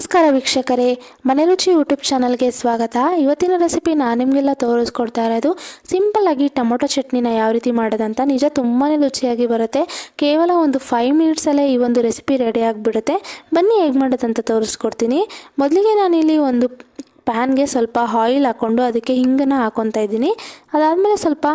ನಮಸ್ಕಾರ ವೀಕ್ಷಕರೇ. ಮನೆ ರುಚಿ ಯೂಟ್ಯೂಬ್ ಚಾನಲ್ಗೆ ಸ್ವಾಗತ. ಇವತ್ತಿನ ರೆಸಿಪಿ ನಾನು ನಿಮಗೆಲ್ಲ ತೋರಿಸ್ಕೊಡ್ತಾ ಇರೋದು ಸಿಂಪಲ್ಲಾಗಿ ಟೊಮೊಟೊ ಚಟ್ನಿನ ಯಾವ ರೀತಿ ಮಾಡೋದಂತ ನಿಜ ತುಂಬಾ ರುಚಿಯಾಗಿ ಬರುತ್ತೆ. ಕೇವಲ ಒಂದು ಫೈವ್ ಮಿನಿಟ್ಸಲ್ಲೇ ಈ ಒಂದು ರೆಸಿಪಿ ರೆಡಿ ಆಗಿಬಿಡುತ್ತೆ. ಬನ್ನಿ ಹೇಗೆ ಮಾಡೋದಂತ ತೋರಿಸ್ಕೊಡ್ತೀನಿ. ಮೊದಲಿಗೆ ನಾನಿಲ್ಲಿ ಒಂದು ಪ್ಯಾನ್ಗೆ ಸ್ವಲ್ಪ ಆಯಿಲ್ ಹಾಕ್ಕೊಂಡು ಅದಕ್ಕೆ ಹಿಂಗನ್ನು ಹಾಕೊತಾ ಇದ್ದೀನಿ. ಅದಾದಮೇಲೆ ಸ್ವಲ್ಪ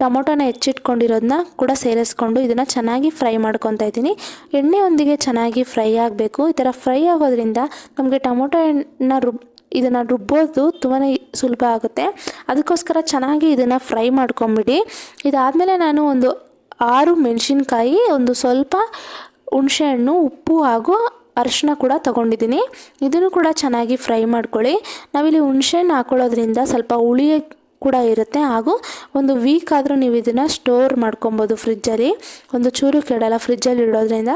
ಟೊಮೊಟೊನ ಹೆಚ್ಚಿಟ್ಕೊಂಡಿರೋದನ್ನ ಕೂಡ ಸೇರಿಸ್ಕೊಂಡು ಇದನ್ನು ಚೆನ್ನಾಗಿ ಫ್ರೈ ಮಾಡ್ಕೊತಾ ಇದ್ದೀನಿ. ಎಣ್ಣೆಯೊಂದಿಗೆ ಚೆನ್ನಾಗಿ ಫ್ರೈ ಆಗಬೇಕು. ಈ ಥರ ಫ್ರೈ ಆಗೋದ್ರಿಂದ ನಮಗೆ ಟೊಮೊಟೊ ಎಣ್ಣ ರುಬ್, ಇದನ್ನು ರುಬ್ಬೋದು ತುಂಬಾ ಸುಲಭ ಆಗುತ್ತೆ. ಅದಕ್ಕೋಸ್ಕರ ಚೆನ್ನಾಗಿ ಇದನ್ನು ಫ್ರೈ ಮಾಡ್ಕೊಂಬಿಡಿ. ಇದಾದಮೇಲೆ ನಾನು ಒಂದು ಆರು ಮೆಣಸಿನ್ಕಾಯಿ, ಒಂದು ಸ್ವಲ್ಪ ಹುಣಸೆಹಣ್ಣು ಉಪ್ಪು ಹಾಗೂ ಅರಿಶಿನ ಕೂಡ ತೊಗೊಂಡಿದ್ದೀನಿ. ಇದನ್ನು ಕೂಡ ಚೆನ್ನಾಗಿ ಫ್ರೈ ಮಾಡ್ಕೊಳ್ಳಿ. ನಾವಿಲ್ಲಿ ಹುಣಸೆಹಣ್ಣು ಹಾಕೊಳ್ಳೋದ್ರಿಂದ ಸ್ವಲ್ಪ ಹುಳಿ ಕೂಡ ಇರುತ್ತೆ. ಹಾಗೂ ಒಂದು ವೀಕ್ ಆದರೂ ನೀವು ಇದನ್ನು ಸ್ಟೋರ್ ಮಾಡ್ಕೊಬೋದು ಫ್ರಿಜ್ಜಲ್ಲಿ ಒಂದು ಚೂರು ಕೆಡಲ್ಲ ಫ್ರಿಜ್ಜಲ್ಲಿ ಇಡೋದ್ರಿಂದ.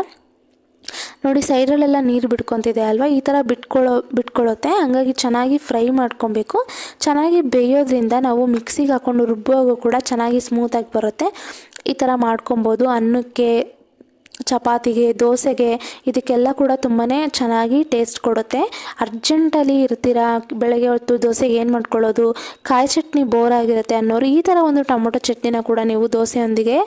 ನೋಡಿ, ಸೈಡಲ್ಲೆಲ್ಲ ನೀರು ಬಿಟ್ಕೊತಿದೆ ಅಲ್ವಾ? ಈ ಥರ ಬಿಟ್ಕೊಳ್ಳೋ ಬಿಟ್ಕೊಳ್ಳುತ್ತೆ ಹಂಗಾಗಿ ಚೆನ್ನಾಗಿ ಫ್ರೈ ಮಾಡ್ಕೊಬೇಕು. ಚೆನ್ನಾಗಿ ಬೇಯೋದ್ರಿಂದ ನಾವು ಮಿಕ್ಸಿಗೆ ಹಾಕ್ಕೊಂಡು ರುಬ್ಬುವಾಗ ಕೂಡ ಚೆನ್ನಾಗಿ ಸ್ಮೂತಾಗಿ ಬರುತ್ತೆ. ಈ ಥರ ಮಾಡ್ಕೊಬೋದು. ಅನ್ನಕ್ಕೆ ಚಪಾತಿಗೆ, ದೋಸೆಗೆ ಇದಕ್ಕೆಲ್ಲ ಕೂಡ ತುಂಬಾ ಚೆನ್ನಾಗಿ ಟೇಸ್ಟ್ ಕೊಡುತ್ತೆ. ಅರ್ಜೆಂಟಲ್ಲಿ ಇರ್ತೀರಾ? ಬೆಳಗ್ಗೆ ಹೊತ್ತು ದೋಸೆಗೆ ಏನು ಮಾಡ್ಕೊಳ್ಳೋದು? ಕಾಯಿ ಚಟ್ನಿ ಬೋರ್ ಆಗಿರುತ್ತೆ ಅನ್ನೋರು ಈ ಥರ ಒಂದು ಟೊಮೊಟೊ ಚಟ್ನಿನ ಕೂಡ ನೀವು ದೋಸೆಯೊಂದಿಗೆ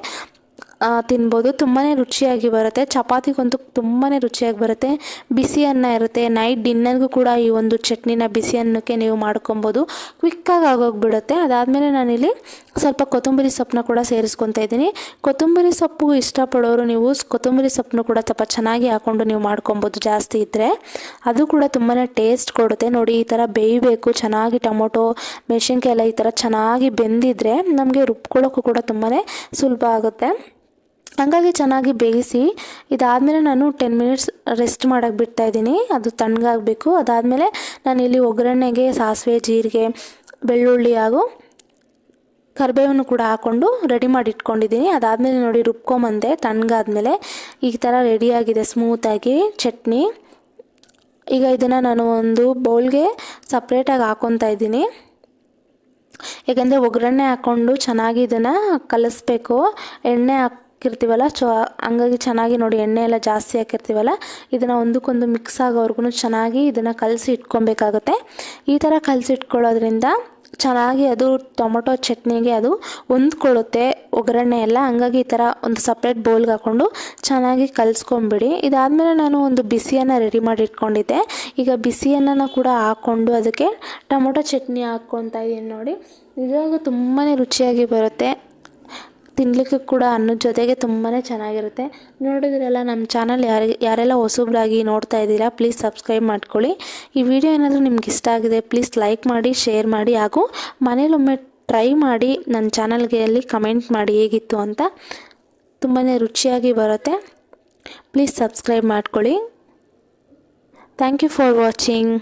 ತಿನ್ಬೋದು. ತುಂಬಾ ರುಚಿಯಾಗಿ ಬರುತ್ತೆ. ಚಪಾತಿಗಂತೂ ತುಂಬಾ ರುಚಿಯಾಗಿ ಬರುತ್ತೆ. ಬಿಸಿ ಅನ್ನ ಇರುತ್ತೆ. ನೈಟ್ ಡಿನ್ನರ್ಗೂ ಕೂಡ ಈ ಒಂದು ಚಟ್ನಿನ ಬಿಸಿ ಅನ್ನಕ್ಕೆ ನೀವು ಮಾಡ್ಕೊಬೋದು. ಕ್ವಿಕ್ಕಾಗಿ ಆಗೋಗ್ಬಿಡುತ್ತೆ. ಅದಾದಮೇಲೆ ನಾನಿಲ್ಲಿ ಸ್ವಲ್ಪ ಕೊತ್ತಂಬರಿ ಸೊಪ್ಪನ್ನ ಕೂಡ ಸೇರಿಸ್ಕೊತಾ ಇದ್ದೀನಿ. ಕೊತ್ತಂಬರಿ ಸೊಪ್ಪು ಇಷ್ಟಪಡೋರು ನೀವು ಕೊತ್ತಂಬರಿ ಸೊಪ್ಪನ್ನ ಕೂಡ ಸ್ವಲ್ಪ ಚೆನ್ನಾಗಿ ಹಾಕ್ಕೊಂಡು ನೀವು ಮಾಡ್ಕೊಬೋದು ಜಾಸ್ತಿ ಇದ್ದರೆ ಅದು ಕೂಡ ತುಂಬಾ ಟೇಸ್ಟ್ ಕೊಡುತ್ತೆ. ನೋಡಿ, ಈ ಥರ ಬೇಯಬೇಕು, ಚೆನ್ನಾಗಿ ಟೊಮೊಟೊ ಮೆಣಸಿನ್ಕಾಯಿ ಎಲ್ಲ ಈ ಥರ ಚೆನ್ನಾಗಿ ಬೆಂದಿದ್ರೆ ನಮಗೆ ರುಬ್ಕೊಳ್ಳೋಕ್ಕೂ ಕೂಡ ತುಂಬಾ ಸುಲಭ ಆಗುತ್ತೆ. ಹಂಗಾಗಿ ಚೆನ್ನಾಗಿ ಬೇಯಿಸಿ, ಇದಾದಮೇಲೆ ನಾನು ಟೆನ್ ಮಿನಿಟ್ಸ್ ರೆಸ್ಟ್ ಮಾಡೋಕ್ಕೆ ಬಿಡ್ತಾ ಇದ್ದೀನಿ. ಅದು ತಣ್ಣಗಾಗಬೇಕು. ಅದಾದಮೇಲೆ ಇಲ್ಲಿ ಒಗ್ಗರಣೆಗೆ ಸಾಸಿವೆ, ಜೀರಿಗೆ, ಬೆಳ್ಳುಳ್ಳಿ ಹಾಗೂ ಕರಿಬೇವನ್ನು ಕೂಡ ಹಾಕ್ಕೊಂಡು ರೆಡಿ ಮಾಡಿ ಇಟ್ಕೊಂಡಿದ್ದೀನಿ ಅದಾದಮೇಲೆ ನೋಡಿ ರುಬ್ಕೊಂಬಂದೆ, ತಣ್ಣಗಾದ್ಮೇಲೆ ಈ ಥರ ರೆಡಿಯಾಗಿದೆ ಸ್ಮೂತಾಗಿ ಚಟ್ನಿ. ಈಗ ಇದನ್ನು ನಾನು ಒಂದು ಬೌಲ್ಗೆ ಸಪ್ರೇಟಾಗಿ ಹಾಕ್ಕೊತಾ ಇದ್ದೀನಿ. ಯಾಕಂದರೆ ಒಗ್ಗರಣೆ ಹಾಕ್ಕೊಂಡು ಚೆನ್ನಾಗಿ ಇದನ್ನು ಕಲಿಸ್ಬೇಕು. ಎಣ್ಣೆ ಹಾಕಿರ್ತೀವಲ್ಲ? ಚೊ ಹಂಗಾಗಿ ಚೆನ್ನಾಗಿ ನೋಡಿ ಎಣ್ಣೆ ಎಲ್ಲ ಜಾಸ್ತಿ ಹಾಕಿರ್ತೀವಲ್ಲ? ಇದನ್ನು ಒಂದಕ್ಕೊಂದು ಮಿಕ್ಸ್ ಆಗೋವರೆಗೂ ಚೆನ್ನಾಗಿ ಇದನ್ನು ಕಲಸಿ ಇಟ್ಕೊಬೇಕಾಗುತ್ತೆ. ಈ ಥರ ಕಲಸಿ ಇಟ್ಕೊಳ್ಳೋದ್ರಿಂದ ಚೆನ್ನಾಗಿ ಅದು ಟೊಮೊಟೊ ಚಟ್ನಿಗೆ ಅದು ಹೊಂದ್ಕೊಳ್ಳುತ್ತೆ ಒಗ್ಗರಣೆ ಎಲ್ಲ. ಹಂಗಾಗಿ ಈ ಥರ ಒಂದು ಸಪ್ರೇಟ್ ಬೌಲ್ಗೆ ಹಾಕ್ಕೊಂಡು ಚೆನ್ನಾಗಿ ಕಲಿಸ್ಕೊಂಬಿಡಿ. ಇದಾದಮೇಲೆ ನಾನು ಒಂದು ಬಿಸಿಯನ್ನು ರೆಡಿ ಮಾಡಿ ಇಟ್ಕೊಂಡಿದ್ದೆ. ಈಗ ಬಿಸಿಯನ್ನು ಕೂಡ ಹಾಕ್ಕೊಂಡು ಅದಕ್ಕೆ ಟೊಮೊಟೊ ಚಟ್ನಿ ಹಾಕ್ಕೊತಾ ಇದ್ದೀನಿ ನೋಡಿ. ಇದಾಗ ತುಂಬಾ ರುಚಿಯಾಗಿ ಬರುತ್ತೆ. ತಿನ್ನಲಿಕ್ಕೆ ಕೂಡ ಅನ್ನದ ಜೊತೆಗೆ ತುಂಬಾ ಚೆನ್ನಾಗಿರುತ್ತೆ. ನೋಡಿದ್ರೆಲ್ಲ ನಮ್ಮ ಚಾನಲ್ ಯಾರಿಗೆ ಯಾರೆಲ್ಲ ಹೊಸಬ್ರಾಗಿ ನೋಡ್ತಾ ಇದ್ದೀರಾ ಪ್ಲೀಸ್ ಸಬ್ಸ್ಕ್ರೈಬ್ ಮಾಡ್ಕೊಳ್ಳಿ. ಈ ವಿಡಿಯೋ ಏನಾದರೂ ನಿಮ್ಗೆ ಇಷ್ಟ ಆಗಿದೆ ಪ್ಲೀಸ್ ಲೈಕ್ ಮಾಡಿ ಶೇರ್ ಮಾಡಿ, ಹಾಗೂ ಮನೇಲೊಮ್ಮೆ ಟ್ರೈ ಮಾಡಿ ನನ್ನ ಚಾನಲ್ಗೆ ಅಲ್ಲಿ ಕಮೆಂಟ್ ಮಾಡಿ ಹೇಗಿತ್ತು ಅಂತ ತುಂಬಾ ರುಚಿಯಾಗಿ ಬರುತ್ತೆ. ಪ್ಲೀಸ್ ಸಬ್ಸ್ಕ್ರೈಬ್ ಮಾಡ್ಕೊಳ್ಳಿ. Thank you for watching